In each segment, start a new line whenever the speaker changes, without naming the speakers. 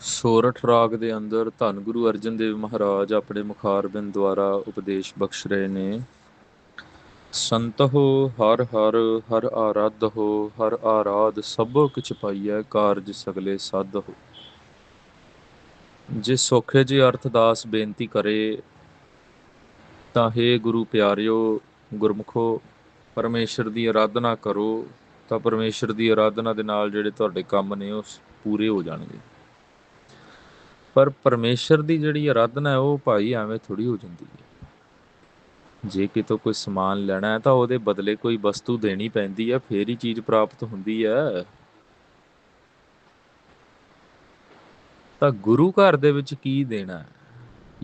ਸੋਰਠ ਰਾਗ ਦੇ ਅੰਦਰ ਧੰਨ ਗੁਰੂ ਅਰਜਨ ਦੇਵ ਮਹਾਰਾਜ ਆਪਣੇ ਮੁਖਾਰਬਿੰਦ ਦੁਆਰਾ ਉਪਦੇਸ਼ ਬਖਸ਼ ਰਹੇ ਨੇ। ਸੰਤਹੁ ਹਰ ਹਰ ਹਰ ਆਰਾਧ ਹੋ, ਹਰ ਆਰਾਧ ਸਭੋ ਕਿਛ ਪਾਈਐ, ਕਾਰਜ ਸਗਲੇ ਸਾਧ ਹੋ। ਜੇ ਸੋਖੇ ਜੀ ਅਰਥਦਾਸ ਬੇਨਤੀ ਕਰੇ, ਤਾਂ हे ਗੁਰੂ ਪਿਆਰਿਓ, ਗੁਰਮੁਖੋ, ਪਰਮੇਸ਼ਰ ਦੀ ਆਰਾਧਨਾ ਕਰੋ, ਤਾਂ ਪਰਮੇਸ਼ਰ ਦੀ ਆਰਾਧਨਾ ਦੇ ਨਾਲ ਜਿਹੜੇ ਤੁਹਾਡੇ ਕੰਮ ਨੇ ਉਹ ਪੂਰੇ ਹੋ ਜਾਣਗੇ। ਪਰ ਪਰਮੇਸ਼ਰ ਦੀ ਜਿਹੜੀ ਆਰਾਧਨਾ ਹੈ, ਉਹ ਭਾਈ ਐਵੇਂ ਥੋੜੀ ਹੋ ਜਾਂਦੀ ਹੈ। ਜੇ ਕਿਤੋਂ ਕੋਈ ਸਮਾਨ ਲੈਣਾ ਹੈ, ਤਾਂ ਉਹਦੇ ਬਦਲੇ ਕੋਈ ਵਸਤੂ ਦੇਣੀ ਪੈਂਦੀ ਹੈ, ਫੇਰ ਹੀ ਚੀਜ਼ ਪ੍ਰਾਪਤ ਹੁੰਦੀ ਹੈ। ਤਾਂ ਗੁਰੂ ਘਰ ਦੇ ਵਿੱਚ ਕੀ ਦੇਣਾ ਹੈ?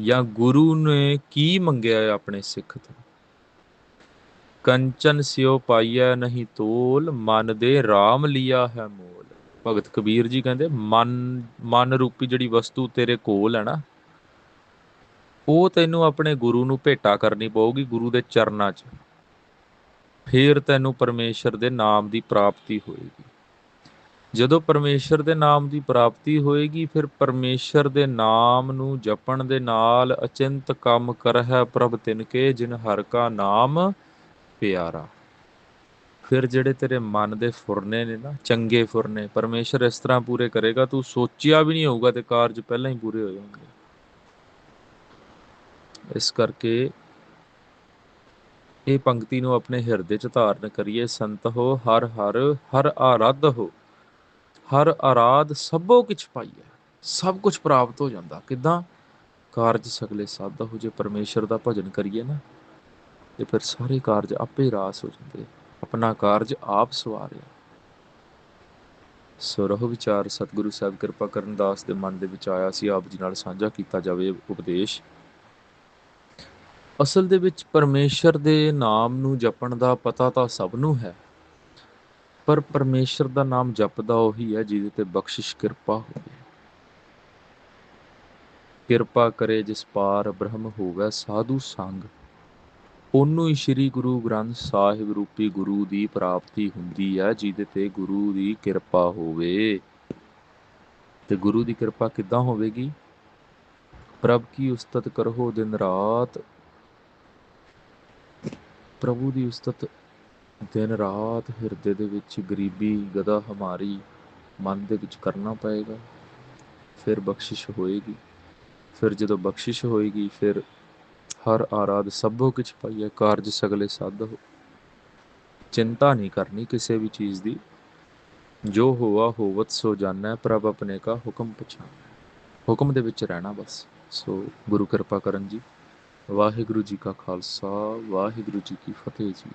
ਜਾਂ ਗੁਰੂ ਨੇ ਕੀ ਮੰਗਿਆ ਹੈ ਆਪਣੇ ਸਿੱਖ ਤੋਂ? ਕੰਚਨ ਸਿਓ ਪਾਈਐ ਨਹੀਂ ਤੋਲ, ਮਨ ਦੇ RAM ਲਿਆ ਹੈ ਮੋ ਭਗਤ ਕਬੀਰ ਜੀ ਕਹਿੰਦੇ, ਮਨ ਮਨ ਰੂਪੀ ਜਿਹੜੀ ਵਸਤੂ ਤੇਰੇ ਕੋਲ ਹੈ ਨਾ, ਉਹ ਤੈਨੂੰ ਆਪਣੇ ਗੁਰੂ ਨੂੰ ਭੇਟਾ ਕਰਨੀ ਪਊਗੀ ਗੁਰੂ ਦੇ ਚਰਨਾਂ 'ਚ। ਫੇਰ ਤੈਨੂੰ ਪਰਮੇਸ਼ਰ ਦੇ ਨਾਮ ਦੀ ਪ੍ਰਾਪਤੀ ਹੋਏਗੀ। ਜਦੋਂ ਪਰਮੇਸ਼ਰ ਦੇ ਨਾਮ ਦੀ ਪ੍ਰਾਪਤੀ ਹੋਏਗੀ, ਫਿਰ ਪਰਮੇਸ਼ਰ ਦੇ ਨਾਮ ਨੂੰ ਜਪਣ ਦੇ ਨਾਲ ਅਚਿੰਤ ਕੰਮ ਕਰਹਿ ਪ੍ਰਭ ਤਿਨਕੇ ਜਿਨ ਹਰ ਕਾ ਨਾਮ ਪਿਆਰਾ। ਫਿਰ ਜਿਹੜੇ ਤੇਰੇ ਮਨ ਦੇ ਫੁਰਨੇ ਨੇ ਨਾ, ਚੰਗੇ ਫੁਰਨੇ, ਪਰਮੇਸ਼ਰ ਇਸ ਤਰ੍ਹਾਂ ਪੂਰੇ ਕਰੇਗਾ, ਤੂੰ ਸੋਚਿਆ ਵੀ ਨਹੀਂ ਹੋਊਗਾ ਤੇ ਕਾਰਜ ਪਹਿਲਾਂ ਹੀ ਪੂਰੇ ਹੋ ਜਾਣਗੇ। ਇਸ ਕਰਕੇ ਇਹ ਪੰਕਤੀ ਨੂੰ ਆਪਣੇ ਹਿਰਦੇ 'ਚ ਧਾਰਨ ਕਰੀਏ, ਸੰਤ ਹੋ, ਹਰ ਹਰ ਹਰ ਆਰਾਧ ਹੋ, ਹਰ ਆਰਾਧ ਸਭੋ ਕਿਛ ਪਾਈਐ, ਸਭ ਕੁਝ ਪ੍ਰਾਪਤ ਹੋ ਜਾਂਦਾ। ਕਿਦਾਂ? ਕਾਰਜ ਸਗਲੇ ਸਾਧਾ ਹੋ, ਜੇ ਪਰਮੇਸ਼ਰ ਦਾ ਭਜਨ ਕਰੀਏ ਨਾ, ਤੇ ਫਿਰ ਸਾਰੇ ਕਾਰਜ ਆਪੇ ਰਾਸ ਹੋ ਜਾਂਦੇ। ਆਪਣਾ ਕਾਰਜ ਆਪ ਸਵਾਰਿਆ। ਸੋ ਵਿਚਾਰ ਸਤਿਗੁਰੂ ਸਾਹਿਬ ਕਿਰਪਾ ਕਰਨ ਦਾਸ ਦੇ ਮਨ ਦੇ ਵਿੱਚ ਆਇਆ ਸੀ। ਆਪ ਜੀ ਨਾਲ ਸਾਂਝਾ ਕੀਤਾ ਜਾਵੇ ਉਪਦੇਸ਼। ਅਸਲ ਦੇ ਵਿੱਚ ਪਰਮੇਸ਼ਰ ਦੇ ਨਾਮ ਨੂੰ ਜਪਣ ਦਾ ਪਤਾ ਤਾਂ ਸਭ ਨੂੰ ਹੈ। ਪਰ ਪਰਮੇਸ਼ਰ ਦਾ ਨਾਮ ਜਪਦਾ ਉਹੀ ਹੈ ਜਿਹਦੇ ਤੇ ਬਖਸ਼ਿਸ਼ ਕਿਰਪਾ ਹੋਵੇ। ਕਿਰਪਾ ਕਰੇ ਜਿਸ ਪਾਰ ਬ੍ਰਹਮ ਹੋਵੇ ਸਾਧੂ ਸੰਗ। ਉਹਨੂੰ ਹੀ ਸ੍ਰੀ ਗੁਰੂ ਗ੍ਰੰਥ ਸਾਹਿਬ ਰੂਪੀ ਗੁਰੂ ਦੀ ਪ੍ਰਾਪਤੀ ਹੁੰਦੀ ਹੈ ਜਿਹਦੇ ਤੇ ਗੁਰੂ ਦੀ ਕਿਰਪਾ ਹੋਵੇ। ਤੇ ਗੁਰੂ ਦੀ ਕਿਰਪਾ ਕਿੱਦਾਂ ਹੋਵੇਗੀ? ਪ੍ਰਭ ਕੀ ਉਸਤਤ ਕਰੋ ਦਿਨ ਰਾਤ? ਪ੍ਰਭੂ ਦੀ ਉਸਤਤ ਦਿਨ ਰਾਤ ਹਿਰਦੇ ਦੇ ਵਿੱਚ ਗਰੀਬੀ ਗਦਾ ਹਮਾਰੀ ਮਨ ਦੇ ਵਿੱਚ ਕਰਨਾ ਪਏਗਾ। ਫਿਰ ਬਖਸ਼ਿਸ਼ ਹੋਏਗੀ। ਫਿਰ ਜਦੋਂ ਬਖਸ਼ਿਸ਼ ਹੋਏਗੀ, ਫਿਰ ਹਰ ਆਰਾਧ ਸਭੋ ਕਿਛ ਪਾਈਐ, ਕਾਰਜ ਸਗਲੇ ਸਾਧੋ। ਚਿੰਤਾ ਨਹੀਂ ਕਰਨੀ ਕਿਸੇ ਵੀ ਚੀਜ਼ ਦੀ। ਜੋ ਹੋਆ ਹੋਵਤ, ਸੋ ਜਾਣੈ, ਪ੍ਰਭ ਆਪਣੇ ਕਾ ਹੁਕਮ ਪਛਾਨੈ ਹੁਕਮ ਦੇ ਵਿੱਚ ਰਹਿਣਾ ਬਸ। ਸੋ ਗੁਰੂ ਕਿਰਪਾ ਕਰਨ ਜੀ। ਵਾਹਿਗੁਰੂ ਜੀ ਕਾ ਖਾਲਸਾ, ਵਾਹਿਗੁਰੂ ਜੀ ਕੀ ਫਤਿਹ ਜੀ।